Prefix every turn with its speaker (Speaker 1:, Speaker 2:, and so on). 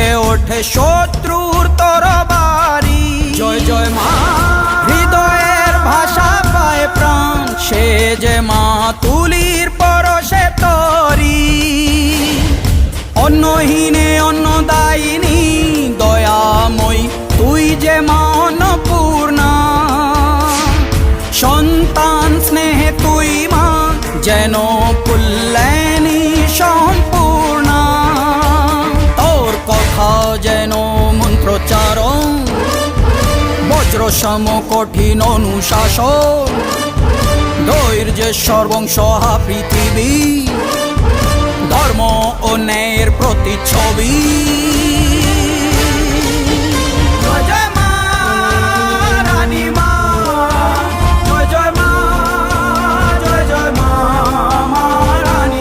Speaker 1: ওঠে শত্রুর তরবারি। জয় জয় মা। হৃদয়ের ভাষা পায় প্রাণ সে যে মা তুলির পর পরশে তরি। অন্নহীনে অন্নদায়িনী দয়াময়ী তুই যে মা অন্নপূর্ণা। সন্তান স্নেহে তুই মা যেন পুল্লেনি বজ্র সম কঠিন অনুশাসন। ধৈর্যের সর্বংসহা পৃথিবী। ধর্ম ও ন্যায়ের প্রতিচ্ছবি।